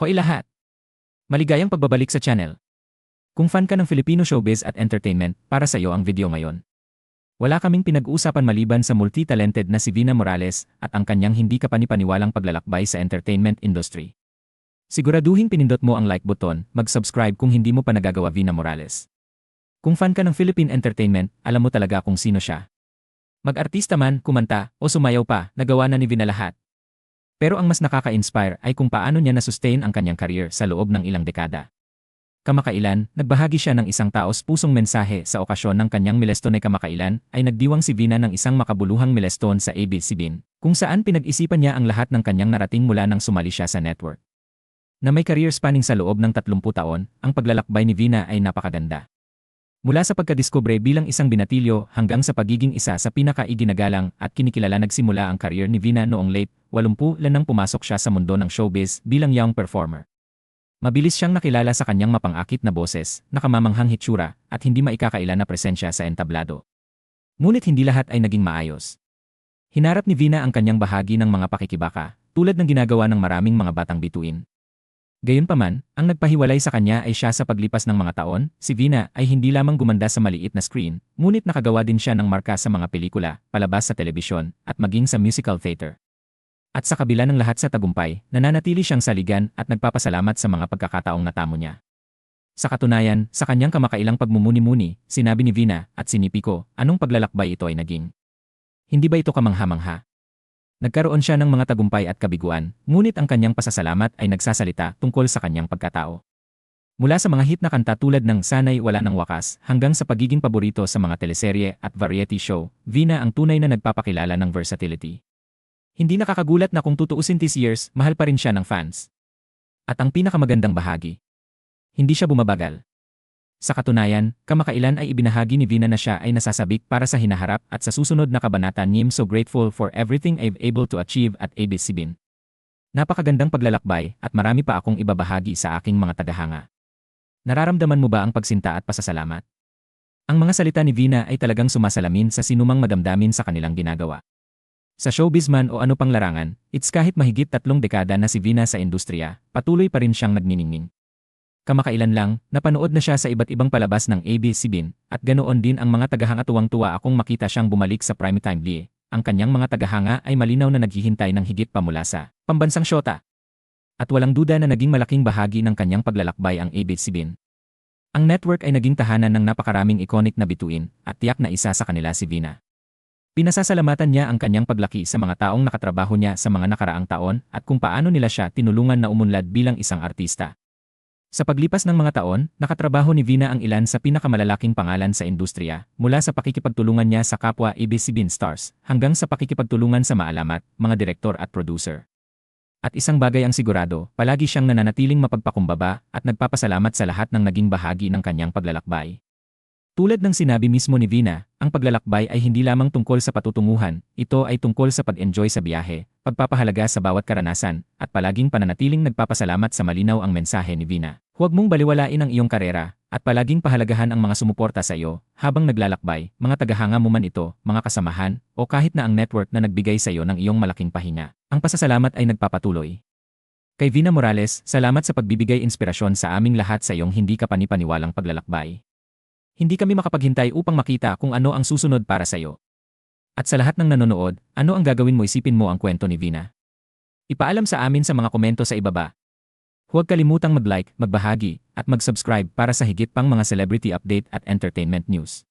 Hoy lahat! Maligayang pagbabalik sa channel. Kung fan ka ng Filipino showbiz at entertainment, para sa iyo ang video ngayon. Wala kaming pinag-uusapan maliban sa multi-talented na si Vina Morales at ang kanyang hindi kapanipaniwalang paglalakbay sa entertainment industry. Siguraduhin pinindot mo ang like button, mag-subscribe kung hindi mo pa nagagawa Vina Morales. Kung fan ka ng Philippine entertainment, alam mo talaga kung sino siya. Mag-artista man, kumanta, o sumayaw pa, nagawa na ni Vina lahat. Pero ang mas nakaka-inspire ay kung paano niya na-sustain ang kanyang career sa loob ng ilang dekada. Kamakailan, nagbahagi siya ng isang taos pusong mensahe sa okasyon ng kanyang milestone kamakailan ay nagdiwang si Vina ng isang makabuluhang milestone sa ABS-CBN, kung saan pinag-isipan niya ang lahat ng kanyang narating mula nang sumali siya sa network. Na may career spanning sa loob ng 30 taon, ang paglalakbay ni Vina ay napakaganda. Mula sa pagkadiskubre bilang isang binatilyo hanggang sa pagiging isa sa pinakaiginagalang at kinikilala nagsimula ang career ni Vina noong late 80 nang pumasok siya sa mundo ng showbiz bilang young performer. Mabilis siyang nakilala sa kanyang mapangakit na boses, nakamamanghang hitsura, at hindi maikakaila na presensya sa entablado. Ngunit hindi lahat ay naging maayos. Hinarap ni Vina ang kanyang bahagi ng mga pakikibaka, tulad ng ginagawa ng maraming mga batang bituin, Gayunpaman, ang nagpahiwalay sa kanya ay siya sa paglipas ng mga taon, si Vina ay hindi lamang gumanda sa maliit na screen, ngunit nakagawa din siya ng marka sa mga pelikula, palabas sa telebisyon, at maging sa musical theater. At sa kabila ng lahat sa tagumpay, nananatili siyang saligan at nagpapasalamat sa mga pagkakataong natamo niya. Sa katunayan, sa kanyang kamakailang pagmumuni-muni, sinabi ni Vina at sinipi ko, anong paglalakbay ito ay naging? Hindi ba ito kamangha-mangha? Nagkaroon siya ng mga tagumpay at kabiguan, ngunit ang kanyang pasasalamat ay nagsasalita tungkol sa kanyang pagkatao. Mula sa mga hit na kanta tulad ng Sanay Wala ng Wakas hanggang sa pagiging paborito sa mga teleserye at variety show, Vina ang tunay na nagpapakilala ng versatility. Hindi nakakagulat na kung tutuusin this years, mahal pa rin siya ng fans. At ang pinakamagandang bahagi, hindi siya bumabagal. Sa katunayan, kamakailan ay ibinahagi ni Vina na siya ay nasasabik para sa hinaharap at sa susunod na kabanata I'm so grateful for everything I've able to achieve at ABS-CBN. Napakagandang paglalakbay at marami pa akong ibabahagi sa aking mga tagahanga. Nararamdaman mo ba ang pagsinta at pasasalamat? Ang mga salita ni Vina ay talagang sumasalamin sa sinumang madamdamin sa kanilang ginagawa. Sa showbiz man o ano pang larangan, it's kahit mahigit tatlong dekada na si Vina sa industriya, patuloy pa rin siyang nagniningning. Kamakailan lang, napanood na siya sa iba't ibang palabas ng ABS-CBN, at ganoon din ang mga tagahanga tuwang-tuwa akong makita siyang bumalik sa primetime Lee. Ang kanyang mga tagahanga ay malinaw na naghihintay ng higit pa mula sa pambansang syota. At walang duda na naging malaking bahagi ng kanyang paglalakbay ang ABS-CBN. Ang network ay naging tahanan ng napakaraming iconic na bituin, at tiyak na isa sa kanila si Vina. Pinasasalamatan niya ang kanyang paglaki sa mga taong nakatrabaho niya sa mga nakaraang taon at kung paano nila siya tinulungan na umunlad bilang isang artista. Sa paglipas ng mga taon, nakatrabaho ni Vina ang ilan sa pinakamalalaking pangalan sa industriya, mula sa pakikipagtulungan niya sa kapwa ABS-CBN stars, hanggang sa pakikipagtulungan sa maalamat, mga direktor at producer. At isang bagay ang sigurado, palagi siyang nananatiling mapagpakumbaba at nagpapasalamat sa lahat ng naging bahagi ng kanyang paglalakbay. Tulad ng sinabi mismo ni Vina, ang paglalakbay ay hindi lamang tungkol sa patutunguhan, ito ay tungkol sa pag-enjoy sa biyahe, pagpapahalaga sa bawat karanasan, at palaging pananatiling nagpapasalamat sa malinaw ang mensahe ni Vina. Huwag mong baliwalain ang iyong karera, at palaging pahalagahan ang mga sumuporta sa iyo, habang naglalakbay, mga tagahanga mo man ito, mga kasamahan, o kahit na ang network na nagbigay sa iyo ng iyong malaking pahinga. Ang pasasalamat ay nagpapatuloy. Kay Vina Morales, salamat sa pagbibigay inspirasyon sa aming lahat sa iyong hindi kapanipaniwalang paglalakbay. Hindi kami makapaghintay upang makita kung ano ang susunod para sa iyo. At sa lahat ng nanonood, ano ang gagawin mo isipin mo ang kwento ni Vina? Ipaalam sa amin sa mga komento sa ibaba. Huwag kalimutang mag-like, magbahagi, at mag-subscribe para sa higit pang mga celebrity update at entertainment news.